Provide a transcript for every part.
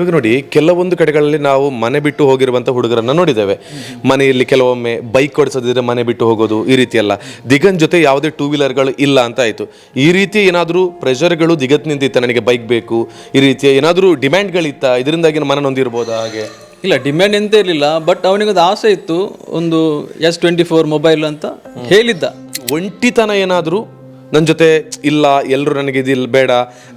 ಇವಾಗ ನೋಡಿ ಕೆಲವೊಂದು ಕಡೆಗಳಲ್ಲಿ ನಾವು ಮನೆ ಬಿಟ್ಟು ಹೋಗಿರುವಂಥ ಹುಡುಗರನ್ನ ನೋಡಿದ್ದೇವೆ. ಮನೆಯಲ್ಲಿ ಕೆಲವೊಮ್ಮೆ ಬೈಕ್ ಓಡಿಸದಿದ್ರೆ ಮನೆ ಬಿಟ್ಟು ಹೋಗೋದು ಈ ರೀತಿ ಎಲ್ಲ ದಿಗನ್ ಜೊತೆ ಯಾವುದೇ ಟೂ ವೀಲರ್ಗಳು ಇಲ್ಲ ಅಂತ ಆಯಿತು. ಈ ರೀತಿ ಏನಾದರೂ ಪ್ರೆಷರ್ಗಳು ದಿಗತ್ ನಿಂತಿತ್ತ ನನಗೆ ಬೈಕ್ ಬೇಕು? ಈ ರೀತಿಯ ಏನಾದರೂ ಡಿಮ್ಯಾಂಡ್ಗಳಿತ್ತ ಇದರಿಂದಾಗಿ ಮನ ನೊಂದಿರ್ಬೋದಾ ಹಾಗೆ? ಇಲ್ಲ ಡಿಮ್ಯಾಂಡ್ ಎಂತ ಇರಲಿಲ್ಲ ಬಟ್ ಅವನಿಗೊಂದು ಆಸೆ ಇತ್ತು. ಒಂದು ಎಸ್ ಟ್ವೆಂಟಿ ಫೋರ್ ಮೊಬೈಲ್ ಅಂತ ಹೇಳಿದ್ದ. ಒಂಟಿತನ ಏನಾದರೂ ನನ್ನ ಜೊತೆ ಇಲ್ಲ ಎಲ್ಲರೂ ನನಗೆ ಇದಿಲ್ಲ ಬೇಡ,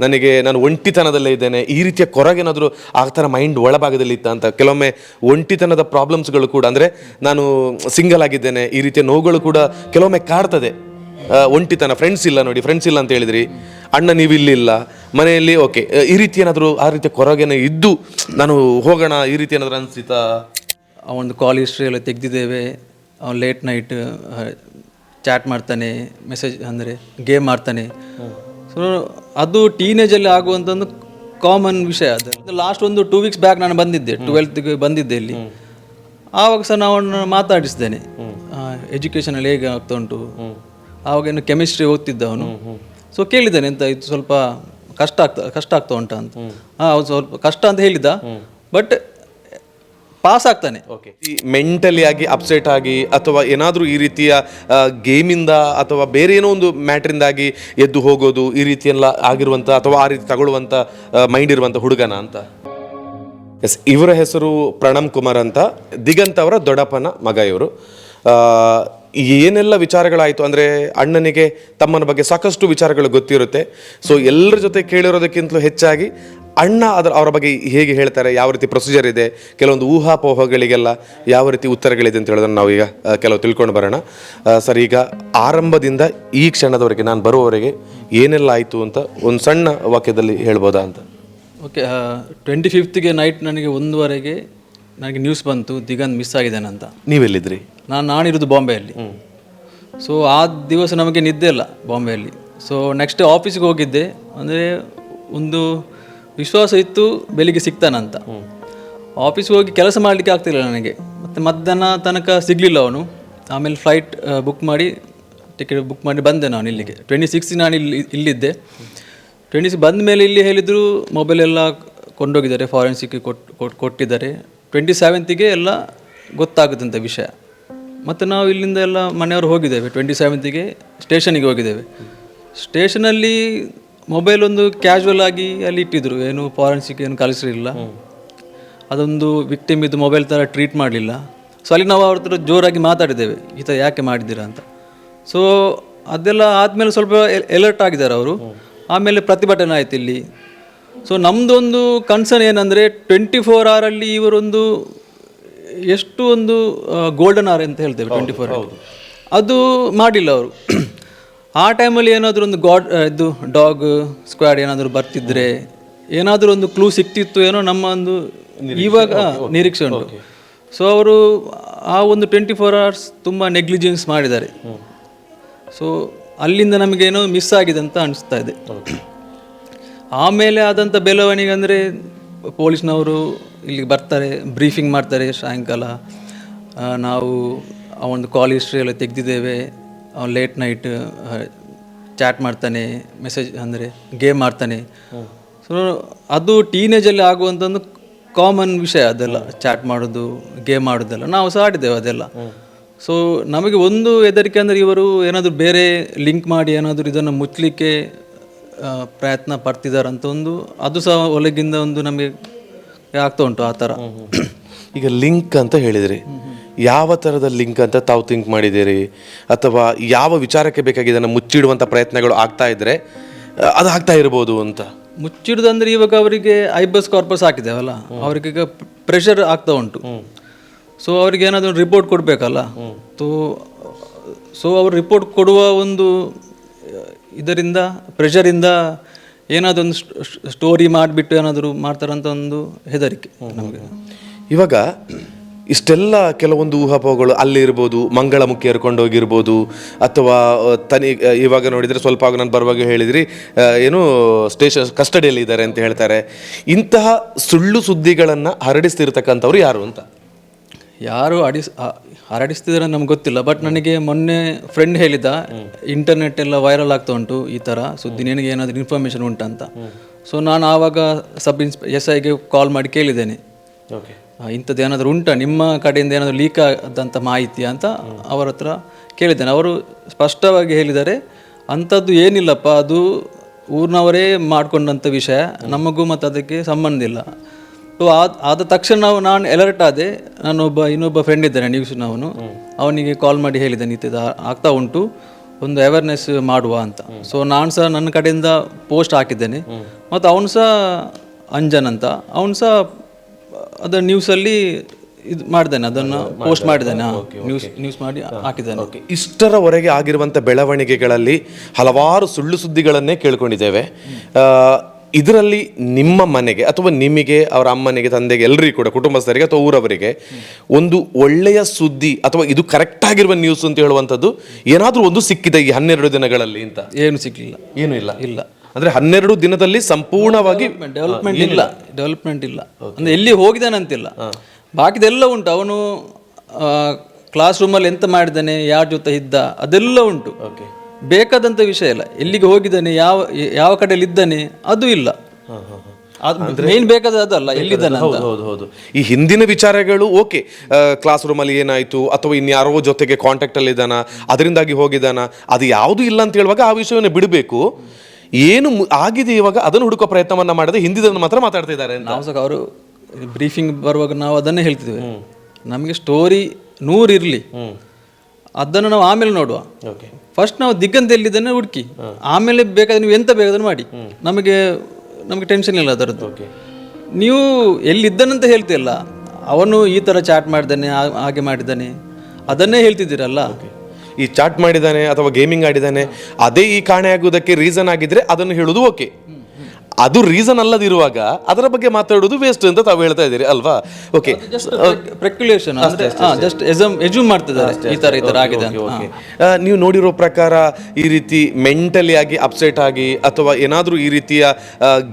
ನನಗೆ ನಾನು ಒಂಟಿತನದಲ್ಲೇ ಇದ್ದೇನೆ, ಈ ರೀತಿಯ ಕೊರಗೇನಾದರೂ ಆ ಥರ ಮೈಂಡ್ ಒಳಭಾಗದಲ್ಲಿ ಇತ್ತ ಅಂತ. ಕೆಲವೊಮ್ಮೆ ಒಂಟಿತನದ ಪ್ರಾಬ್ಲಮ್ಸ್ಗಳು ಕೂಡ, ಅಂದರೆ ನಾನು ಸಿಂಗಲ್ ಆಗಿದ್ದೇನೆ, ಈ ರೀತಿಯ ನೋವುಗಳು ಕೂಡ ಕೆಲವೊಮ್ಮೆ ಕಾಡ್ತದೆ. ಒಂಟಿತನ ಫ್ರೆಂಡ್ಸ್ ಇಲ್ಲ ನೋಡಿ ಫ್ರೆಂಡ್ಸ್ ಇಲ್ಲ ಅಂತ ಹೇಳಿದ್ರಿ. ಅಣ್ಣ ನೀವು ಇಲ್ಲಿಲ್ಲ ಮನೆಯಲ್ಲಿ ಓಕೆ ಈ ರೀತಿ ಏನಾದರೂ ಆ ರೀತಿಯ ಕೊರಗೇನೆ ಇದ್ದು ನಾನು ಹೋಗೋಣ, ಈ ರೀತಿ ಏನಾದರೂ ಅನಿಸ್ತಾ ಒಂದು ಕಾಲ್ ಹಿಸ್ಟ್ರಿ ಎಲ್ಲ ತೆಗೆದಿದ್ದೇವೆ ಲೇಟ್ ನೈಟ್ ಚಾಟ್ ಮಾಡ್ತಾನೆ ಮೆಸೇಜ್ ಅಂದರೆ ಗೇಮ್ ಆಡ್ತಾನೆ. ಸೊ ಅದು ಟೀನೇಜಲ್ಲಿ ಆಗುವಂಥದ್ದು ಕಾಮನ್ ವಿಷಯ. ಅದು ಲಾಸ್ಟ್ ಒಂದು ಟೂ ವೀಕ್ಸ್ ಬ್ಯಾಕ್ ನಾನು ಬಂದಿದ್ದೆ ಟ್ವೆಲ್ತ್ಗೆ ಬಂದಿದ್ದೆ ಇಲ್ಲಿ. ಆವಾಗ ಸಹ ನಾವು ಅವನನ್ನು ಮಾತಾಡಿಸಿದ್ದೇನೆ ಎಜುಕೇಷನಲ್ಲಿ ಹೇಗೆ ಆಗ್ತಾ ಉಂಟು? ಆವಾಗ ಇನ್ನು ಕೆಮಿಸ್ಟ್ರಿ ಓದ್ತಿದ್ದ ಅವನು. ಸೊ ಕೇಳಿದ್ದಾನೆ ಎಂತ ಇದು ಸ್ವಲ್ಪ ಕಷ್ಟ ಆಗ್ತಾ ಕಷ್ಟ ಆಗ್ತಾ ಉಂಟಾ ಅಂತ. ಹಾಂ ಸ್ವಲ್ಪ ಕಷ್ಟ ಅಂತ ಹೇಳಿದ ಬಟ್ ಪಾಸ್ ಆಗ್ತಾನೆ ಮೆಂಟಲಿ ಆಗಿ ಅಪ್ಸೆಟ್ ಆಗಿ, ಅಥವಾ ಏನಾದರೂ ಈ ರೀತಿಯ ಗೇಮಿಂದ ಅಥವಾ ಬೇರೆ ಏನೋ ಒಂದು ಮ್ಯಾಟ್ರಿಂದಾಗಿ ಎದ್ದು ಹೋಗೋದು, ಈ ರೀತಿಯೆಲ್ಲ ಆಗಿರುವಂಥ ಅಥವಾ ಆ ರೀತಿ ತಗೊಳ್ಳುವಂಥ ಮೈಂಡ್ ಇರುವಂಥ ಹುಡುಗನ ಅಂತ? ಎಸ್ ಇವರ ಹೆಸರು ಪ್ರಣಮ್ ಕುಮಾರ್ ಅಂತ. ದಿಗಂತ್ ಅವರ ದೊಡ್ಡಪ್ಪನ ಮಗ ಇವರು. ಏನೆಲ್ಲ ವಿಚಾರಗಳಾಯಿತು ಅಂದರೆ ಅಣ್ಣನಿಗೆ ತಮ್ಮನ ಬಗ್ಗೆ ಸಾಕಷ್ಟು ವಿಚಾರಗಳು ಗೊತ್ತಿರುತ್ತೆ. ಸೊ ಎಲ್ಲರ ಜೊತೆ ಕೇಳಿರೋದಕ್ಕಿಂತಲೂ ಹೆಚ್ಚಾಗಿ ಅಣ್ಣ ಅದರ ಅವರ ಬಗ್ಗೆ ಹೇಗೆ ಹೇಳ್ತಾರೆ ಯಾವ ರೀತಿ ಪ್ರೊಸೀಜರ್ ಇದೆ ಕೆಲವೊಂದು ಊಹಾಪೋಹಗಳಿಗೆಲ್ಲ ಯಾವ ರೀತಿ ಉತ್ತರಗಳಿದೆ ಅಂತ ಹೇಳೋದನ್ನು ನಾವು ಈಗ ಕೆಲವು ತಿಳ್ಕೊಂಡು ಬರೋಣ. ಸರ್ ಈಗ ಆರಂಭದಿಂದ ಈ ಕ್ಷಣದವರೆಗೆ ನಾನು ಬರುವವರೆಗೆ ಏನೆಲ್ಲ ಆಯಿತು ಅಂತ ಒಂದು ಸಣ್ಣ ವಾಕ್ಯದಲ್ಲಿ ಹೇಳ್ಬೋದಾ ಅಂತ? ಓಕೆ ಟ್ವೆಂಟಿ ಫಿಫ್ತ್ಗೆ ನೈಟ್ ನನಗೆ ಒಂದುವರೆಗೆ ನನಗೆ ನ್ಯೂಸ್ ಬಂತು ದಿಗಂತ್ ಮಿಸ್ ಆಗಿದ್ದಾನೆ ಅಂತ. ನೀವೆಲ್ಲಿದ್ರಿ? ನಾನು ನಾನಿರೋದು ಬಾಂಬೆಯಲ್ಲಿ. ಸೊ ಆ ದಿವಸ ನಮಗೆ ನಿದ್ದೆ ಇಲ್ಲ ಬಾಂಬೆಯಲ್ಲಿ. ಸೊ ನೆಕ್ಸ್ಟ್ ಆಫೀಸಿಗೆ ಹೋಗಿದ್ದೆ ಅಂದರೆ ಒಂದು ವಿಶ್ವಾಸ ಇತ್ತು ಬೆಳಿಗ್ಗೆ ಸಿಗ್ತಾನಂತ ಆಫೀಸ್ಗೆ ಹೋಗಿ ಕೆಲಸ ಮಾಡಲಿಕ್ಕೆ ಆಗ್ತಿಲ್ಲ ನನಗೆ. ಮತ್ತು ಮಧ್ಯಾಹ್ನ ತನಕ ಸಿಗಲಿಲ್ಲ ಅವನು. ಆಮೇಲೆ ಫ್ಲೈಟ್ ಬುಕ್ ಮಾಡಿ ಟಿಕೆಟ್ ಬುಕ್ ಮಾಡಿ ಬಂದೆ ನಾನು ಇಲ್ಲಿಗೆ. ಟ್ವೆಂಟಿ ಸಿಕ್ಸ್ ನಾನು ಇಲ್ಲಿ ಇಲ್ಲಿದ್ದೆ. ಟ್ವೆಂಟಿ ಸಿಕ್ಸ್ ಬಂದ ಮೇಲೆ ಇಲ್ಲಿ ಹೇಳಿದರು ಮೊಬೈಲ್ ಎಲ್ಲ ಕೊಂಡೋಗಿದ್ದಾರೆ ಫಾರೆನ್ಸಿಕ್ ಕೊಟ್ಟು ಕೊಟ್ಟು ಕೊಟ್ಟಿದ್ದಾರೆ. ಟ್ವೆಂಟಿ ಸೆವೆಂತಿಗೆ ಎಲ್ಲ ಗೊತ್ತಾಗುತ್ತಂತ ವಿಷಯ. ಮತ್ತು ನಾವು ಇಲ್ಲಿಂದ ಎಲ್ಲ ಮನೆಯವರು ಹೋಗಿದ್ದೇವೆ. ಟ್ವೆಂಟಿ ಸೆವೆಂತಿಗೆ ಸ್ಟೇಷನಿಗೆ ಹೋಗಿದ್ದೇವೆ. ಸ್ಟೇಷನಲ್ಲಿ ಮೊಬೈಲ್ ಒಂದು ಕ್ಯಾಶುವಲ್ ಆಗಿ ಅಲ್ಲಿ ಇಟ್ಟಿದ್ರು. ಏನು ಫಾರೆನ್ಸಿಕ್ ಏನು ಕಲಿಸಿರಲಿಲ್ಲ ಅದೊಂದು ವಿಕ್ಟಿಮ್ ಇದು ಮೊಬೈಲ್ ಥರ ಟ್ರೀಟ್ ಮಾಡಲಿಲ್ಲ. ಸೊ ಅಲ್ಲಿ ನಾವು ಅವ್ರ ಹತ್ರ ಜೋರಾಗಿ ಮಾತಾಡಿದ್ದೇವೆ. ಈ ಥರ ಯಾಕೆ ಮಾಡಿದ್ದೀರಾ ಅಂತ. ಸೊ ಅದೆಲ್ಲ ಆದಮೇಲೆ ಸ್ವಲ್ಪ ಎಲರ್ಟ್ ಆಗಿದ್ದಾರೆ ಅವರು. ಆಮೇಲೆ ಪ್ರತಿಭಟನೆ ಆಯ್ತು ಇಲ್ಲಿ. ಸೊ ನಮ್ಮದೊಂದು ಕನ್ಸರ್ನ್ ಏನಂದರೆ ಟ್ವೆಂಟಿ ಫೋರ್ ಅವರಲ್ಲಿ ಇವರೊಂದು ಎಷ್ಟು ಒಂದು ಗೋಲ್ಡನ್ ಆರ್ ಅಂತ ಹೇಳ್ತೇವೆ ಟ್ವೆಂಟಿ ಫೋರ್ ಅದು ಮಾಡಿಲ್ಲ ಅವರು. ಆ ಟೈಮಲ್ಲಿ ಏನಾದರೂ ಒಂದು ಗಾಡ್ ಇದು ಡಾಗ್ ಸ್ಕ್ವಾಡ್ ಏನಾದರೂ ಬರ್ತಿದ್ರೆ ಏನಾದರೂ ಒಂದು ಕ್ಲೂ ಸಿಕ್ತಿತ್ತು ಏನೋ ನಮ್ಮ ಒಂದು ಇವಾಗ ನಿರೀಕ್ಷೆ ಉಂಟು. ಸೊ ಅವರು ಆ ಒಂದು ಟ್ವೆಂಟಿ ಫೋರ್ ಅವರ್ಸ್ ತುಂಬ ನೆಗ್ಲಿಜೆನ್ಸ್ ಮಾಡಿದ್ದಾರೆ. ಸೊ ಅಲ್ಲಿಂದ ನಮಗೇನೋ ಮಿಸ್ ಆಗಿದೆ ಅಂತ ಅನಿಸ್ತಾ ಇದೆ. ಆಮೇಲೆ ಆದಂಥ ಬೆಳವಣಿಗೆ ಅಂದರೆ ಪೊಲೀಸ್ನವರು ಇಲ್ಲಿಗೆ ಬರ್ತಾರೆ ಬ್ರೀಫಿಂಗ್ ಮಾಡ್ತಾರೆ ಸಾಯಂಕಾಲ. ನಾವು ಆ ಒಂದು ಕಾಲ್ ಹಿಸ್ಟ್ರಿ ಎಲ್ಲ ತೆಗೆದಿದ್ದೇವೆ. ಅವನು ಲೇಟ್ ನೈಟ್ ಚಾಟ್ ಮಾಡ್ತಾನೆ ಮೆಸೇಜ್ ಅಂದರೆ ಗೇಮ್ ಆಡ್ತಾನೆ. ಸೊ ಅದು ಟೀನೇಜಲ್ಲಿ ಆಗುವಂಥದ್ದು ಕಾಮನ್ ವಿಷಯ ಅದೆಲ್ಲ. ಚಾಟ್ ಮಾಡೋದು ಗೇಮ್ ಆಡೋದೆಲ್ಲ. ನಾವು ಸಹ ಆಡಿದ್ದೇವೆ ಅದೆಲ್ಲ. ಸೊ ನಮಗೆ ಒಂದು ಹೆದರಿಕೆ ಅಂದರೆ ಇವರು ಏನಾದರೂ ಬೇರೆ ಲಿಂಕ್ ಮಾಡಿ ಏನಾದರೂ ಇದನ್ನು ಮುಚ್ಚಲಿಕ್ಕೆ ಪ್ರಯತ್ನ ಪಡ್ತಿದ್ದಾರೆ ಅಂತ ಒಂದು ಅದು ಸಹ ಒಳಗಿಂದ ಒಂದು ನಮಗೆ ಆಗ್ತಾ ಉಂಟು ಆ ಥರ. ಈಗ ಲಿಂಕ್ ಅಂತ ಹೇಳಿದ್ರಿ. ಯಾವ ಥರದ ಲಿಂಕ್ ಅಂತ ತಾವು ಥಿಂಕ್ ಮಾಡಿದ್ದೀರಿ? ಅಥವಾ ಯಾವ ವಿಚಾರಕ್ಕೆ ಬೇಕಾಗಿದೆ ಅನ್ನ ಮುಚ್ಚಿಡುವಂಥ ಪ್ರಯತ್ನಗಳು ಆಗ್ತಾ ಇದ್ದರೆ ಅದು ಆಗ್ತಾ ಇರ್ಬೋದು ಅಂತ? ಮುಚ್ಚಿಡುದಂದ್ರೆ ಇವಾಗ ಅವರಿಗೆ ಐಬಸ್ ಕಾರ್ಪಸ್ ಹಾಕಿದ್ದೇವಲ್ಲ ಅವ್ರಿಗೆ ಈಗ ಪ್ರೆಷರ್ ಆಗ್ತಾ ಉಂಟು. ಸೊ ಅವರಿಗೆ ಏನಾದರೂ ರಿಪೋರ್ಟ್ ಕೊಡಬೇಕಲ್ಲ? ತೋ ಸೊ ಅವರು ರಿಪೋರ್ಟ್ ಕೊಡುವ ಒಂದು ಇದರಿಂದ ಪ್ರೆಷರಿಂದ ಏನಾದರೂ ಒಂದು ಸ್ಟೋರಿ ಮಾಡಿಬಿಟ್ಟು ಏನಾದರೂ ಮಾಡ್ತಾರಂತ ಒಂದು ಹೆದರಿಕೆ ನಮಗೆ. ಇವಾಗ ಇಷ್ಟೆಲ್ಲ ಕೆಲವೊಂದು ಊಹಾಪೋಹಗಳು ಅಲ್ಲಿ ಅಲ್ಲಿರ್ಬೋದು ಮಂಗಳಮುಖಿ ಹೋಗಿರ್ಬೋದು ಅಥವಾ ತನಿ ಇವಾಗ ನೋಡಿದರೆ ಸ್ವಲ್ಪ ಆಗ ನಾನು ಬರುವಾಗ ಹೇಳಿದ್ರಿ ಏನು ಸ್ಟೇಷನ್ ಕಸ್ಟಡಿಯಲ್ಲಿ ಇದ್ದಾರೆ ಅಂತ ಹೇಳ್ತಾರೆ. ಇಂತಹ ಸುಳ್ಳು ಸುದ್ದಿಗಳನ್ನು ಹರಡಿಸ್ತಿರ್ತಕ್ಕಂಥವ್ರು ಯಾರು ಅಂತ? ಯಾರು ಅಡಿಸ್ ಹರಡಿಸ್ತಿದ್ರೆ ನಮ್ಗೆ ಗೊತ್ತಿಲ್ಲ ಬಟ್ ನನಗೆ ಮೊನ್ನೆ ಫ್ರೆಂಡ್ ಹೇಳಿದ ಇಂಟರ್ನೆಟ್ ಎಲ್ಲ ವೈರಲ್ ಆಗ್ತಾ ಉಂಟು ಈ ಥರ ಸುದ್ದಿ ನಿನಗೆ ಏನಾದರೂ ಇನ್ಫಾರ್ಮೇಷನ್ ಉಂಟಂತ. ಸೊ ನಾನು ಆವಾಗ ಸಬ್ ಇನ್ಸ್ಪೆ ಎಸ್ ಐಗೆ ಕಾಲ್ ಮಾಡಿ ಕೇಳಿದ್ದೇನೆ. ಓಕೆ ಇಂಥದ್ದು ಏನಾದರೂ ಉಂಟಾ? ನಿಮ್ಮ ಕಡೆಯಿಂದ ಏನಾದರೂ ಲೀಕ್ ಆದಂಥ ಮಾಹಿತಿ ಅಂತ ಅವರ ಹತ್ರ ಕೇಳಿದ್ದೇನೆ. ಅವರು ಸ್ಪಷ್ಟವಾಗಿ ಹೇಳಿದ್ದಾರೆ ಅಂಥದ್ದು ಏನಿಲ್ಲಪ್ಪ ಅದು ಊರಿನವರೇ ಮಾಡಿಕೊಂಡಂಥ ವಿಷಯ. ನಮಗೂ ಮತ್ತು ಅದಕ್ಕೆ ಸಂಬಂಧ ಇಲ್ಲ. ಸೊ ಆದ ಆದ ತಕ್ಷಣ ನಾವು ನಾನು ಎಲರ್ಟ್ ಆದೆ. ನಾನೊಬ್ಬ ಇನ್ನೊಬ್ಬ ಫ್ರೆಂಡ್ ಇದ್ದಾನೆ ನ್ಯೂಸ್ನವನು ಅವನಿಗೆ ಕಾಲ್ ಮಾಡಿ ಹೇಳಿದ್ದೇನೆ ಇತ್ತು ಆಗ್ತಾ ಉಂಟು. ಒಂದು ಅವೇರ್ನೆಸ್ ಮಾಡುವ ಅಂತ. ಸೊ ನಾನು ಸಹ ನನ್ನ ಕಡೆಯಿಂದ ಪೋಸ್ಟ್ ಹಾಕಿದ್ದೇನೆ. ಮತ್ತು ಅವನು ಸಹ ಅಂಜನ್ ಅಂತ. ಅವನು ಸಹ ಅದರ ನ್ಯೂಸಲ್ಲಿ ಇದು ಮಾಡಿದ್ದೇನೆ ಅದನ್ನು ಪೋಸ್ಟ್ ಮಾಡಿದ್ದೇನೆ ನ್ಯೂಸ್ ನ್ಯೂಸ್ ಮಾಡಿ ಹಾಕಿದ್ದೇನೆ. ಓಕೆ. ಇಷ್ಟರವರೆಗೆ ಆಗಿರುವಂಥ ಬೆಳವಣಿಗೆಗಳಲ್ಲಿ ಹಲವಾರು ಸುಳ್ಳು ಸುದ್ದಿಗಳನ್ನೇ ಕೇಳ್ಕೊಂಡಿದ್ದೇವೆ. ಇದರಲ್ಲಿ ನಿಮ್ಮ ಮನೆಗೆ ಅಥವಾ ನಿಮಗೆ ಅವರ ಅಮ್ಮನಿಗೆ ತಂದೆಗೆ ಎಲ್ಲರಿಗೂ ಕೂಡ ಕುಟುಂಬಸ್ಥರಿಗೆ ಅಥವಾ ಊರವರಿಗೆ ಒಂದು ಒಳ್ಳೆಯ ಸುದ್ದಿ ಅಥವಾ ಇದು ಕರೆಕ್ಟ್ ಆಗಿರುವ ನ್ಯೂಸ್ ಅಂತ ಹೇಳುವಂಥದ್ದು ಏನಾದರೂ ಒಂದು ಸಿಕ್ಕಿದೆ ಈ ಹನ್ನೆರಡು ದಿನಗಳಲ್ಲಿ ಅಂತ? ಏನು ಸಿಕ್ಕಿಲ್ಲ ಏನೂ ಇಲ್ಲ? ಇಲ್ಲ. ಅಂದ್ರೆ ಹನ್ನೆರಡು ದಿನದಲ್ಲಿ ಸಂಪೂರ್ಣವಾಗಿ ಡೆವಲಪ್ಮೆಂಟ್ ಇಲ್ಲ ಡೆವಲಪ್ಮೆಂಟ್ ಇಲ್ಲ. ಅಂದ್ರೆ ಎಲ್ಲಿ ಹೋಗಿದ್ದಾನಂತಿಲ್ಲ ಬಾಕಿದೆಲ್ಲ ಉಂಟು. ಅವನು ಕ್ಲಾಸ್ ರೂಮಲ್ಲಿ ಎಂತ ಮಾಡಿದ್ದಾನೆ ಯಾರ ಜೊತೆ ಇದ್ದ ಅದೆಲ್ಲ ಉಂಟು. ಓಕೆ ಬೇಕಾದಂಥ ವಿಷಯ ಇಲ್ಲ. ಎಲ್ಲಿಗೆ ಹೋಗಿದ್ದಾನೆ ಯಾವ ಯಾವ ಕಡೆಯಲ್ಲಿ ಇದ್ದಾನೆ ಅದು ಇಲ್ಲ. ಮೇನ್ ಬೇಕಾದ ಅದಲ್ಲ ಎಲ್ಲಿದ್ದಾನೆ ಹೌದು ಹೌದು ಈ ಹಿಂದಿನ ವಿಚಾರಗಳು ಓಕೆ ಕ್ಲಾಸ್ ರೂಮಲ್ಲಿ ಏನಾಯ್ತು ಅಥವಾ ಇನ್ಯಾರೋ ಜೊತೆಗೆ ಕಾಂಟ್ಯಾಕ್ಟ್ ಅಲ್ಲಿ ಇದ್ದಾನ ಅದರಿಂದಾಗಿ ಹೋಗಿದ್ದಾನ ಅದು ಯಾವುದು ಇಲ್ಲ ಅಂತ ಹೇಳುವಾಗ ಆ ವಿಷಯವನ್ನು ಬಿಡಬೇಕು. ಏನು ಆಗಿದೆ ಇವಾಗ ಅದನ್ನು ಹುಡುಕೋ ಪ್ರಯತ್ನವನ್ನ ಮಾಡದೆ ಹಿಂದಿದನ್ನು ಮಾತ್ರ ಮಾತಾಡ್ತಾ ಇದ್ದಾರೆ ನಾವು ಸಹ ಅವರು ಬ್ರೀಫಿಂಗ್ ಬರುವಾಗ ನಾವು ಅದನ್ನೇ ಹೇಳ್ತಿದ್ದೇವೆ ನಮಗೆ ಸ್ಟೋರಿ ನೂರು ಇರಲಿ. ಅದನ್ನು ನಾವು ಆಮೇಲೆ ನೋಡುವ. ಓಕೆ ಫಸ್ಟ್ ನಾವು ದಿಗ್ಗಂತ ಎಲ್ಲಿದ್ದಾನೆ ಹುಡುಕಿ ಆಮೇಲೆ ಬೇಕಾದ್ರೆ ನೀವು ಎಂತ ಬೇಕಾದ್ರೆ ಮಾಡಿ. ನಮಗೆ ನಮಗೆ ಟೆನ್ಷನ್ ಇಲ್ಲ ಅದರದ್ದು. ನೀವು ಎಲ್ಲಿದ್ದನಂತ ಹೇಳ್ತಿಲ್ಲ ಅವನು ಈ ಥರ ಚಾಟ್ ಮಾಡಿದ್ದಾನೆ ಹಾಗೆ ಮಾಡಿದ್ದಾನೆ ಅದನ್ನೇ ಹೇಳ್ತಿದ್ದೀರಲ್ಲ. ಈ ಚಾಟ್ ಮಾಡಿದ್ದಾನೆ ಅಥವಾ ಗೇಮಿಂಗ್ ಆಡಿದ್ದಾನೆ, ಅದೇ ಈ ಕಾಣೆ ಆಗುವುದಕ್ಕೆ ರೀಸನ್ ಆಗಿದ್ರೆ ಅದನ್ನು ಹೇಳೋದು ಓಕೆ ಅದು ರೀಸನ್ ಅಲ್ಲದಿರುವಾಗ ಅದರ ಬಗ್ಗೆ ಮಾತಾಡೋದು ವೇಸ್ಟ್ ಅಂತ ತಾವು ಹೇಳ್ತಾ ಇದ್ದೀರಿ ಅಲ್ವಾ? ಓಕೆ ಪ್ರೆಕ್ಯುಲೇಷನ್ ಜಸ್ಟ್ ಎಸಮ್ ಎಜ್ಯೂಮ್ ಮಾಡ್ತಿದ್ದಾರೆ. ಈ ಥರ ಈ ಥರ ಆಗಿದೆ ನೀವು ನೋಡಿರೋ ಪ್ರಕಾರ ಈ ರೀತಿ ಮೆಂಟಲಿ ಆಗಿ ಅಪ್ಸೆಟ್ ಆಗಿ ಅಥವಾ ಏನಾದರೂ ಈ ರೀತಿಯ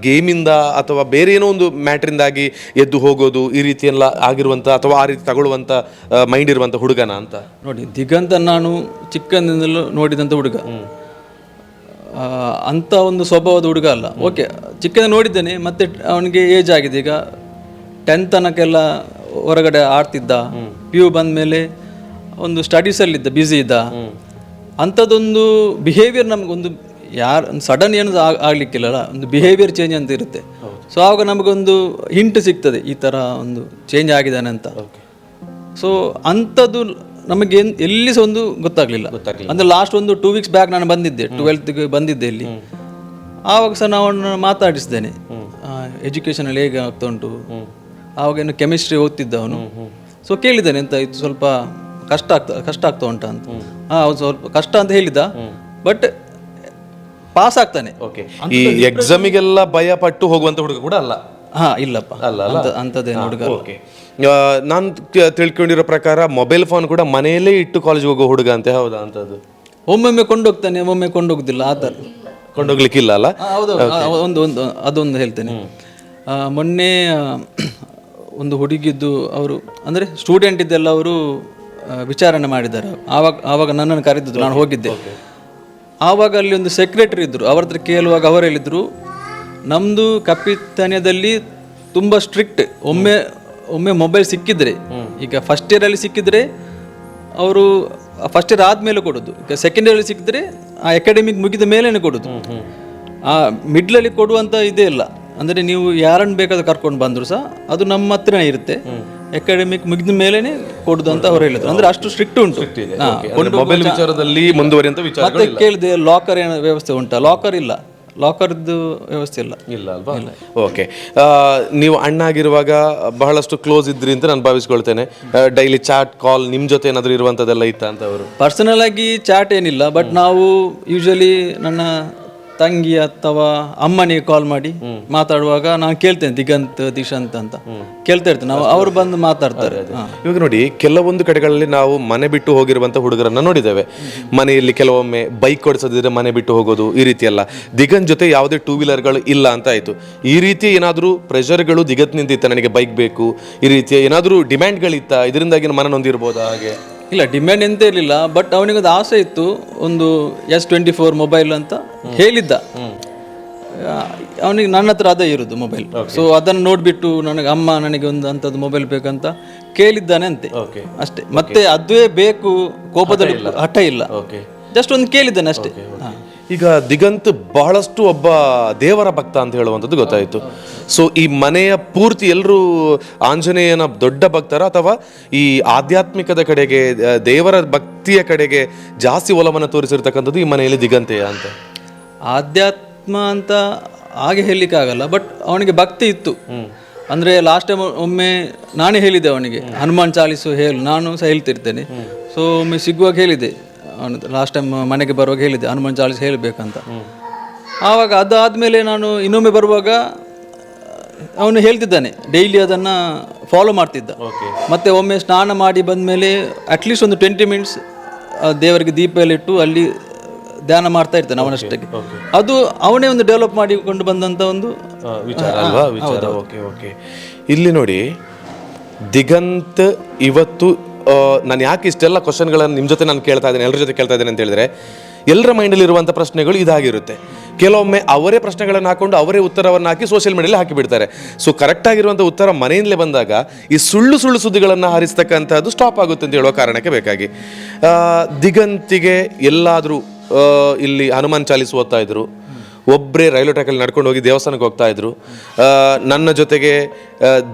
ಗೇಮಿಂದ ಅಥವಾ ಬೇರೆ ಏನೋ ಒಂದು ಮ್ಯಾಟ್ರಿಂದಾಗಿ ಎದ್ದು ಹೋಗೋದು ಈ ರೀತಿ ಎಲ್ಲ ಆಗಿರುವಂಥ ಅಥವಾ ಆ ರೀತಿ ತಗೊಳ್ಳುವಂಥ ಮೈಂಡ್ ಇರುವಂಥ ಹುಡುಗನ ಅಂತ? ನೋಡಿ ದಿಗಂತ ನಾನು ಚಿಕ್ಕಂದಿನಲ್ಲೂ ನೋಡಿದಂಥ ಹುಡುಗ. ಅಂಥ ಒಂದು ಸ್ವಭಾವದ ಹುಡುಗ ಅಲ್ಲ. ಓಕೆ ಚಿಕ್ಕದ ನೋಡಿದ್ದೇನೆ ಮತ್ತೆ ಅವನಿಗೆ ಏಜ್ ಆಗಿದೆ. ಈಗ ಟೆಂತ್ ತನಕೆಲ್ಲ ಹೊರಗಡೆ ಆಡ್ತಿದ್ದ. ಪಿ ಯು ಬಂದ ಮೇಲೆ ಒಂದು ಸ್ಟಡೀಸಲ್ಲಿದ್ದ ಬ್ಯುಸಿ ಇದ್ದ ಅಂಥದ್ದೊಂದು ಬಿಹೇವಿಯರ್ ನಮಗೊಂದು ಯಾರು ಸಡನ್ ಏನು ಆಗ್ಲಿಕ್ಕಿಲ್ಲಲ್ಲ. ಒಂದು ಬಿಹೇವಿಯರ್ ಚೇಂಜ್ ಅಂತ ಇರುತ್ತೆ. ಸೊ ಆವಾಗ ನಮಗೊಂದು ಹಿಂಟ್ ಸಿಗ್ತದೆ ಈ ಥರ ಒಂದು ಚೇಂಜ್ ಆಗಿದ್ದಾನೆ ಅಂತ. ಸೊ ಅಂಥದ್ದು ನಮಗೆ ಎನ್- ಎಲ್ಲಿ ಸಹ ಒಂದು ಗೊತ್ತಾಗ್ಲಿಲ್ಲ. ಅಂದ್ರೆ ಲಾಸ್ಟ್ ಒಂದು ಟೂ ವೀಕ್ಸ್ ಬ್ಯಾಕ್ ನಾನು ಬಂದಿದ್ದೆ ಟ್ವೆಲ್ತ್ಗೆ ಬಂದಿದ್ದೆ ಇಲ್ಲಿ. ಆವಾಗ ಸಹ ನಾವು ಅವನ್ನ ಮಾತಾಡಿಸಿದ್ದೇನೆ. ಎಜುಕೇಷನಲ್ಲಿ ಹೇಗೆ ಆಗ್ತಾ ಉಂಟು? ಆವಾಗ ಇನ್ನು ಕೆಮಿಸ್ಟ್ರಿ ಓದ್ತಿದ್ದ ಅವನು. ಸೊ ಕೇಳಿದ್ದಾನೆ ಎಂತ ಇದು ಸ್ವಲ್ಪ ಕಷ್ಟ ಆಗ್ತಾ ಕಷ್ಟ ಆಗ್ತಾ ಉಂಟಾ ಅಂತ. ಹಾ ಅವ್ನು ಸ್ವಲ್ಪ ಕಷ್ಟ ಅಂತ ಹೇಳಿದ ಬಟ್ ಪಾಸ್ ಆಗ್ತಾನೆ. ಓಕೆ ಈ ಎಕ್ಸಾಮಿಗೆಲ್ಲ ಭಯ ಪಟ್ಟು ಹೋಗುವಂತ ಹುಡುಗ ಕೂಡ ಅಲ್ಲ. ಹಾ ಇಲ್ಲಪ್ಪ. ಅಲ್ಲ, ಅಂತ ಅಂಥದ್ದೇನು ಹುಡುಗ ಅಲ್ಲ. ಓಕೆ. ನಾನು ತಿಳ್ಕೊಂಡಿರೋ ಪ್ರಕಾರ ಮೊಬೈಲ್ ಫೋನ್ ಕೂಡ ಮನೆಯಲ್ಲೇ ಇಟ್ಟು ಕಾಲೇಜ್ ಹೋಗೋ ಹುಡುಗ ಅಂತ ಹೌದಾ ಅಂತದ್ದು? ಒಮ್ಮೊಮ್ಮೆ ಕೊಂಡೋಗ್ತಾನೆ ಒಮ್ಮೊಮ್ಮೆ ಕೊಂಡೋಗುದಿಲ್ಲ ಆ ಥರ. ಕೊಂಡೋಗ್ಲಿಕ್ಕಿಲ್ಲ ಅಲ್ಲ? ಆ, ಹೌದು ಆ, ಒಂದು ಒಂದು ಅದೊಂದು ಹೇಳ್ತೇನೆ. ಆ, ಮೊನ್ನೆ ಆ, ಒಂದು ಹುಡುಗಿದ್ದು ಅವರು ಅಂದರೆ ಸ್ಟೂಡೆಂಟ್ ಇದ್ದೆಲ್ಲ ಅವರು ಆ, ವಿಚಾರಣೆ ಮಾಡಿದ್ದಾರೆ. ಆವಾಗ ಆವಾಗ ನನ್ನನ್ನು ಕರೆದಿದ್ರು ನಾನು ಹೋಗಿದ್ದೆ. ಆವಾಗ ಅಲ್ಲಿ ಒಂದು ಸೆಕ್ರೆಟರಿ ಇದ್ದರು ಅವ್ರ ಹತ್ರ ಕೇಳುವಾಗ ಅವರು ಹೇಳಿದರು ನಮ್ಮದು ಕಪಿತನ್ಯದಲ್ಲಿ ತುಂಬ ಸ್ಟ್ರಿಕ್ಟ್ ಒಮ್ಮೆ ಒಮ್ಮೆ ಮೊಬೈಲ್ ಸಿಕ್ಕಿದ್ರೆ ಈಗ ಫಸ್ಟ್ ಇಯರಲ್ಲಿ ಸಿಕ್ಕಿದ್ರೆ ಅವರು ಫಸ್ಟ್ ಇಯರ್ ಆದಮೇಲೆ ಕೊಡೋದು. ಈಗ ಸೆಕೆಂಡ್ ಇಯರಲ್ಲಿ ಸಿಕ್ಕಿದ್ರೆ ಆ ಅಕಾಡೆಮಿಕ್ ಮುಗಿದ ಮೇಲೇನೆ ಕೊಡೋದು. ಆ ಮಿಡ್ಲಲ್ಲಿ ಕೊಡುವಂತ ಇದೇ ಇಲ್ಲ. ಅಂದರೆ ನೀವು ಯಾರನ್ನು ಬೇಕಾದ್ರೂ ಕರ್ಕೊಂಡು ಬಂದ್ರು ಸಹ ಅದು ನಮ್ಮ ಹತ್ರನೇ ಇರುತ್ತೆ. ಅಕಾಡೆಮಿಕ್ ಮುಗಿದ ಮೇಲೇನೆ ಕೊಡುದು ಅಂತ ಅವ್ರು ಹೇಳಿದ್ರು. ಅಂದ್ರೆ ಅಷ್ಟು ಸ್ಟ್ರಿಕ್ಟ್ ಉಂಟು. ಮೊಬೈಲ್ ವಿಚಾರದಲ್ಲಿ ವಿಚಾರ ಮತ್ತೆ ಕೇಳಿದೆ ಲಾಕರ್ ಏನೋ ವ್ಯವಸ್ಥೆ ಉಂಟಾ? ಲಾಕರ್ ಇಲ್ಲ. ಲಾಕರ್ದು ವ್ಯವಸ್ಥೆ ಇಲ್ಲ. ಇಲ್ಲ ಅಲ್ವಾ? ಓಕೆ ನೀವು ಅಣ್ಣ ಆಗಿರುವಾಗ ಬಹಳಷ್ಟು ಕ್ಲೋಸ್ ಇದ್ರಿ ಅಂತ ನಾನು ಭಾವಿಸ್ಕೊಳ್ತೇನೆ. ಡೈಲಿ ಚಾಟ್ ಕಾಲ್ ನಿಮ್ಮ ಜೊತೆ ಏನಾದರೂ ಇರುವಂಥದ್ದೆಲ್ಲ ಇತ್ತ ಅಂತ ಅವರು? ಪರ್ಸನಲ್ ಆಗಿ ಚಾಟ್ ಏನಿಲ್ಲ ಬಟ್ ನಾವು ಯೂಶಲಿ ನನ್ನ ತಂಗಿ ಅಥವಾ ಅಮ್ಮನಿಗೆ ಕಾಲ್ ಮಾಡಿ ಮಾತಾಡುವಾಗ ನಾನು ಕೇಳ್ತೇನೆ ದಿಗಂತ್ ದಿಶಾಂತ್ ಅಂತ. ಕೇಳ್ತಾ ಇರ್ತೇನೆ ನಾವು ಅವ್ರು ಬಂದು ಮಾತಾಡ್ತಾರೆ. ಇವಾಗ ನೋಡಿ ಕೆಲವೊಂದು ಕಡೆಗಳಲ್ಲಿ ನಾವು ಮನೆ ಬಿಟ್ಟು ಹೋಗಿರುವಂತ ಹುಡುಗರನ್ನ ನೋಡಿದ್ದೇವೆ. ಮನೆಯಲ್ಲಿ ಕೆಲವೊಮ್ಮೆ ಬೈಕ್ ಓಡಿಸದಿದ್ರೆ ಮನೆ ಬಿಟ್ಟು ಹೋಗೋದು ಈ ರೀತಿ ಎಲ್ಲ ದಿಗನ್ ಜೊತೆ ಯಾವುದೇ ಟೂ ವೀಲರ್ಗಳು ಇಲ್ಲ ಅಂತ ಆಯ್ತು. ಈ ರೀತಿ ಏನಾದರೂ ಪ್ರೆಷರ್ಗಳು ದಿಗತ್ ನಿಂತಿತ್ತ? ನನಗೆ ಬೈಕ್ ಬೇಕು. ಈ ರೀತಿಯ ಏನಾದರೂ ಡಿಮ್ಯಾಂಡ್ಗಳಿತ್ತ ಇದರಿಂದಾಗಿ ಮನ ನೊಂದಿರ್ಬೋದಾ ಹಾಗೆ? ಇಲ್ಲ ಡಿಮ್ಯಾಂಡ್ ಎಂತ ಇರಲಿಲ್ಲ ಬಟ್ ಅವನಿಗೊಂದು ಆಸೆ ಇತ್ತು ಒಂದು ಎಸ್ ಟ್ವೆಂಟಿ ಫೋರ್ ಮೊಬೈಲ್ ಅಂತ. ಹೇಳಿದ್ದ. ಅವನಿಗೆ ನನ್ನ ಹತ್ರ ಅದೇ ಇರೋದು ಮೊಬೈಲ್ ಸೊ ಅದನ್ನು ನೋಡಿಬಿಟ್ಟು ನನಗೆ ಅಮ್ಮ ನನಗೆ ಒಂದು ಅಂಥದ್ದು ಮೊಬೈಲ್ ಬೇಕಂತ ಕೇಳಿದ್ದಾನೆ ಅಂತೆ. ಅಷ್ಟೇ. ಮತ್ತೆ ಅದುವೇ ಬೇಕು ಕೋಪದಲ್ಲಿ ಹಠ ಇಲ್ಲ. ಜಸ್ಟ್ ಒಂದು ಕೇಳಿದ್ದಾನೆ ಅಷ್ಟೇ. ಈಗ ದಿಗಂತ್ ಬಹಳಷ್ಟು ಒಬ್ಬ ದೇವರ ಭಕ್ತ ಅಂತ ಹೇಳುವಂಥದ್ದು ಗೊತ್ತಾಯಿತು. ಸೊ ಈ ಮನೆಯ ಪೂರ್ತಿ ಎಲ್ಲರೂ ಆಂಜನೇಯನ ದೊಡ್ಡ ಭಕ್ತರ ಅಥವಾ ಈ ಆಧ್ಯಾತ್ಮಿಕದ ಕಡೆಗೆ ದೇವರ ಭಕ್ತಿಯ ಕಡೆಗೆ ಜಾಸ್ತಿ ಒಲವನ್ನು ತೋರಿಸಿರ್ತಕ್ಕಂಥದ್ದು ಈ ಮನೆಯಲ್ಲಿ ದಿಗಂತೆಯ ಅಂತ? ಆಧ್ಯಾತ್ಮ ಅಂತ ಹಾಗೆ ಹೇಳಲಿಕ್ಕೆ ಆಗಲ್ಲ ಬಟ್ ಅವನಿಗೆ ಭಕ್ತಿ ಇತ್ತು. ಅಂದರೆ ಲಾಸ್ಟ್ ಟೈಮ್ ಒಮ್ಮೆ ನಾನೇ ಹೇಳಿದೆ ಅವನಿಗೆ ಹನುಮಾನ್ ಚಾಲಿಸು ಹೇಳು ನಾನು ಸಹ ಹೇಳ್ತಿರ್ತೇನೆ. ಸೊ ಒಮ್ಮೆ ಸಿಗುವಾಗ ಹೇಳಿದೆ ಅವನು ಲಾಸ್ಟ್ ಟೈಮ್ ಮನೆಗೆ ಬರುವಾಗ ಹೇಳಿದ್ದೆ ಹನುಮಾನ್ ಚಾಲಿಸು ಹೇಳಬೇಕಂತ. ಆವಾಗ ಅದಾದಮೇಲೆ ನಾನು ಇನ್ನೊಮ್ಮೆ ಬರುವಾಗ ಅವನು ಹೇಳ್ತಿದ್ದಾನೆ ಡೈಲಿ ಅದನ್ನು ಫಾಲೋ ಮಾಡ್ತಿದ್ದ. ಮತ್ತೆ ಒಮ್ಮೆ ಸ್ನಾನ ಮಾಡಿ ಬಂದಮೇಲೆ ಅಟ್ಲೀಸ್ಟ್ ಒಂದು ಟ್ವೆಂಟಿ ಮಿನಿಟ್ಸ್ ದೇವರಿಗೆ ದೀಪ ಎಲ್ಲ ಇಟ್ಟು ಅಲ್ಲಿ ಧ್ಯಾನ ಮಾಡ್ತಾ ಇರ್ತಾನೆ ಅವನಷ್ಟಕ್ಕೆ. ಅದು ಅವನೇ ಒಂದು ಡೆವಲಪ್ ಮಾಡಿಕೊಂಡು ಬಂದಂಥ ಒಂದು ವಿಚಾರ ಅಲ್ವಾ? ವಿಚಾರ. ಓಕೆ ಓಕೆ ಇಲ್ಲಿ ನೋಡಿ ದಿಗಂತ್ ಇವತ್ತು ನಾನು ಯಾಕೆ ಇಷ್ಟೆಲ್ಲ ಕ್ವಶನ್ಗಳನ್ನು ನಿಮ್ಮ ಜೊತೆ ನಾನು ಕೇಳ್ತಾ ಇದ್ದೇನೆ ಎಲ್ಲರ ಜೊತೆ ಕೇಳ್ತಾ ಇದ್ದೇನೆ ಅಂತ ಹೇಳಿದ್ರೆ ಎಲ್ಲರ ಮೈಂಡಲ್ಲಿ ಇರುವಂಥ ಪ್ರಶ್ನೆಗಳು ಇದಾಗಿರುತ್ತೆ. ಕೆಲವೊಮ್ಮೆ ಅವರೇ ಪ್ರಶ್ನೆಗಳನ್ನು ಹಾಕೊಂಡು ಅವರೇ ಉತ್ತರವನ್ನು ಹಾಕಿ ಸೋಷಿಯಲ್ ಮೀಡಿಯಲ್ಲಿ ಹಾಕಿಬಿಡ್ತಾರೆ. ಸೊ ಕರೆಕ್ಟ್ ಆಗಿರುವಂಥ ಉತ್ತರ ಮನೆಯಿಂದಲೇ ಬಂದಾಗ ಈ ಸುಳ್ಳು ಸುಳ್ಳು ಸುದ್ದಿಗಳನ್ನು ಹಾರಿಸ್ತಕ್ಕಂಥದ್ದು ಸ್ಟಾಪ್ ಆಗುತ್ತೆ ಅಂತ ಹೇಳುವ ಕಾರಣಕ್ಕೆ ಬೇಕಾಗಿ. ದಿಗಂತಿಗೆ ಎಲ್ಲಾದರೂ ಇಲ್ಲಿ ಹನುಮಾನ್ ಚಾಲಿಸ್ ಓದ್ತಾ ಇದ್ರು. ಒಬ್ಬರೇ ರೈಲ್ವೆ ಟ್ರ್ಯಾಕಲ್ಲಿ ನಡ್ಕೊಂಡು ಹೋಗಿ ದೇವಸ್ಥಾನಕ್ಕೆ ಹೋಗ್ತಾ ಇದ್ರು. ನನ್ನ ಜೊತೆಗೆ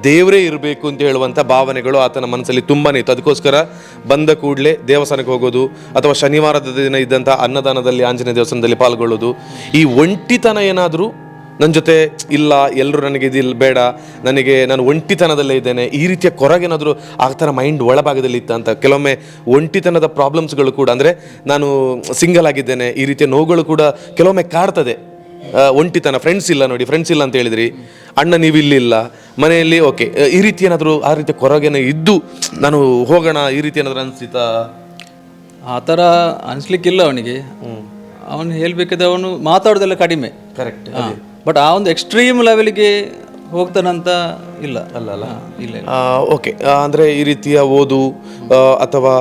ದೇವರೇ ಇರಬೇಕು ಅಂತ ಹೇಳುವಂಥ ಭಾವನೆಗಳು ಆತನ ಮನಸ್ಸಲ್ಲಿ ತುಂಬಾ ಇತ್ತು. ಅದಕ್ಕೋಸ್ಕರ ಬಂದ ಕೂಡಲೇ ದೇವಸ್ಥಾನಕ್ಕೆ ಹೋಗೋದು ಅಥವಾ ಶನಿವಾರದ ದಿನ ಇದ್ದಂಥ ಅನ್ನದಾನದಲ್ಲಿ ಆಂಜನೇಯ ದೇವಸ್ಥಾನದಲ್ಲಿ ಪಾಲ್ಗೊಳ್ಳೋದು. ಈ ಒಂಟಿತನ ಏನಾದರೂ ನನ್ನ ಜೊತೆ ಇಲ್ಲ ಎಲ್ಲರೂ ನನಗೆ ಇದಿಲ್ಲ ಬೇಡ ನನಗೆ ನಾನು ಒಂಟಿತನದಲ್ಲೇ ಇದ್ದೇನೆ ಈ ರೀತಿಯ ಕೊರಗೇನಾದರೂ ಆ ಥರ ಮೈಂಡ್ ಒಳಭಾಗದಲ್ಲಿ ಇತ್ತ ಅಂತ. ಕೆಲವೊಮ್ಮೆ ಒಂಟಿತನದ ಪ್ರಾಬ್ಲಮ್ಸ್ಗಳು ಕೂಡ ಅಂದರೆ ನಾನು ಸಿಂಗಲ್ ಆಗಿದ್ದೇನೆ ಈ ರೀತಿಯ ನೋವುಗಳು ಕೂಡ ಕೆಲವೊಮ್ಮೆ ಕಾಡ್ತದೆ. ಒಂಟಿತನ ಫ್ರೆಂಡ್ಸ್ ಇಲ್ಲ ನೋಡಿ ಫ್ರೆಂಡ್ಸ್ ಇಲ್ಲ ಅಂತ ಹೇಳಿದ್ರಿ ಅಣ್ಣ ನೀವು ಇಲ್ಲಿಲ್ಲ ಮನೆಯಲ್ಲಿ ಓಕೆ ಈ ರೀತಿ ಏನಾದರೂ ಆ ರೀತಿಯ ಕೊರಗೇನ ಇದ್ದು ನಾನು ಹೋಗೋಣ ಈ ರೀತಿ ಏನಾದರೂ ಅನಿಸ್ತಿತ್ತ? ಆ ಥರ ಅನಿಸ್ಲಿಕ್ಕಿಲ್ಲ ಅವನಿಗೆ. ಅವನು ಹೇಳ್ಬೇಕಾದ್ರೆ ಅವನು ಮಾತಾಡೋದೆಲ್ಲ ಕಡಿಮೆ. ಕರೆಕ್ಟ್ ಬಟ್ ಆ ಒಂದು ಎಕ್ಸ್ಟ್ರೀಮ್ ಲೆವೆಲ್ಗೆ ಹೋಗ್ತಾನಂತ ಇಲ್ಲ. ಅಲ್ಲ ಅಲ್ಲ. ಇಲ್ಲ. ಓಕೆ ಅಂದ್ರೆ ಈ ರೀತಿಯ ಓದು ಅಥವಾ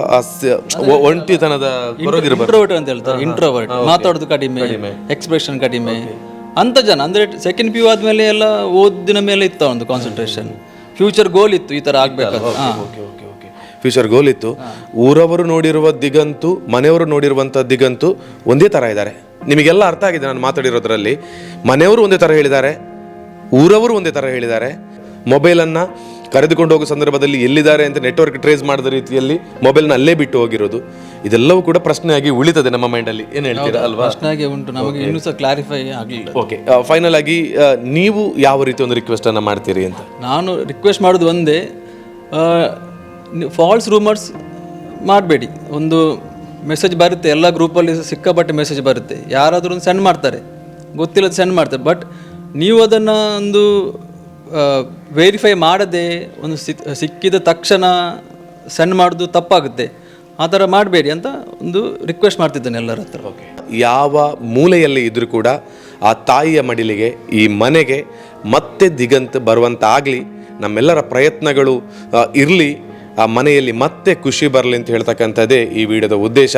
ಒಂಟಿತನದ ಇಂಟ್ರೋವರ್ಟ್ ಅಂತ ಹೇಳ್ತಾರೆ. ಇಂಟ್ರೋವರ್ಟ್ ಮಾತಾಡೋದು ಕಡಿಮೆ ಎಕ್ಸ್ಪ್ರೆಷನ್ ಕಡಿಮೆ. ಅಂತ ಜನ ಅಂದ್ರೆ ಸೆಕೆಂಡ್ ಪಿ ಯು ಆದ್ಮೇಲೆ ಎಲ್ಲ ಓದಿನ ಮೇಲೆ ಇತ್ತು ಒಂದು ಕಾನ್ಸಂಟ್ರೇಷನ್ ಫ್ಯೂಚರ್ ಗೋಲ್ ಇತ್ತು ಈ ತರ ಆಗ್ಬೇಕು ಫ್ಯೂಚರ್ ಗೋಲ್ ಇತ್ತು. ಊರವರು ನೋಡಿರುವ ದಿಗಂತು ಮನೆಯವರು ನೋಡಿರುವಂಥ ದಿಗಂತು ಒಂದೇ ಥರ ಇದ್ದಾರೆ. ನಿಮಗೆಲ್ಲ ಅರ್ಥ ಆಗಿದೆ ನಾನು ಮಾತಾಡಿರೋದ್ರಲ್ಲಿ. ಮನೆಯವರು ಒಂದೇ ಥರ ಹೇಳಿದ್ದಾರೆ ಊರವರು ಒಂದೇ ಥರ ಹೇಳಿದ್ದಾರೆ. ಮೊಬೈಲನ್ನು ಕರೆದುಕೊಂಡು ಹೋಗೋ ಸಂದರ್ಭದಲ್ಲಿ ಎಲ್ಲಿದ್ದಾರೆ ಅಂತ ನೆಟ್ವರ್ಕ್ ಟ್ರೇಸ್ ಮಾಡಿದ ರೀತಿಯಲ್ಲಿ ಮೊಬೈಲ್ನ ಅಲ್ಲೇ ಬಿಟ್ಟು ಹೋಗಿರೋದು. ಇದೆಲ್ಲವೂ ಕೂಡ ಪ್ರಶ್ನೆಯಾಗಿ ಉಳಿತದೆ ನಮ್ಮ ಮೈಂಡಲ್ಲಿ ಏನು ಹೇಳ್ತೀರಾ ಅಲ್ವಾ? ಪ್ರಶ್ನೆಗೆ ಉಂಟು. ನಮಗೆ ಇನ್ನೂ ಸಹ ಕ್ಲಾರಿಫೈ ಆಗಲಿಲ್ಲ. ಓಕೆ ಫೈನಲ್ ಆಗಿ ನೀವು ಯಾವ ರೀತಿ ಒಂದು ರಿಕ್ವೆಸ್ಟನ್ನು ಮಾಡ್ತೀರಿ ಅಂತ? ನಾನು ರಿಕ್ವೆಸ್ಟ್ ಮಾಡೋದು ಒಂದೇ ಫಾಲ್ಸ್ ರೂಮರ್ಸ್ ಮಾಡಬೇಡಿ. ಒಂದು ಮೆಸೇಜ್ ಬರುತ್ತೆ, ಎಲ್ಲ ಗ್ರೂಪಲ್ಲಿ ಸಿಕ್ಕಾಪಟ್ಟೆ ಮೆಸೇಜ್ ಬರುತ್ತೆ. ಯಾರಾದರೂ ಸೆಂಡ್ ಮಾಡ್ತಾರೆ, ಗೊತ್ತಿಲ್ಲದ ಸೆಂಡ್ ಮಾಡ್ತಾರೆ. ಬಟ್ ನೀವು ಅದನ್ನು ಒಂದು ವೆರಿಫೈ ಮಾಡದೆ, ಒಂದು ಸಿಕ್, ಸಿಕ್ಕಿದ ತಕ್ಷಣ ಸೆಂಡ್ ಮಾಡೋದು ತಪ್ಪಾಗುತ್ತೆ. ಆ ಥರ ಮಾಡಬೇಡಿ ಅಂತ ಒಂದು ರಿಕ್ವೆಸ್ಟ್ ಮಾಡ್ತಿದ್ದೇನೆ ಎಲ್ಲರ ಹತ್ರ. ಯಾವ ಮೂಲೆಯಲ್ಲಿ ಇದ್ದರೂ ಕೂಡ ಆ ತಾಯಿಯ ಮಡಿಲಿಗೆ, ಈ ಮನೆಗೆ ಮತ್ತೆ ದಿಗಂತ ಬರುವಂತಾಗಲಿ, ನಮ್ಮೆಲ್ಲರ ಪ್ರಯತ್ನಗಳು ಇರಲಿ. ಆ ಮನೆಯಲ್ಲಿ ಮತ್ತೆ ಖುಷಿ ಬರಲಿ ಅಂತ ಹೇಳ್ತಕ್ಕಂಥದ್ದೇ ಈ ವಿಡಿಯೋದ ಉದ್ದೇಶ.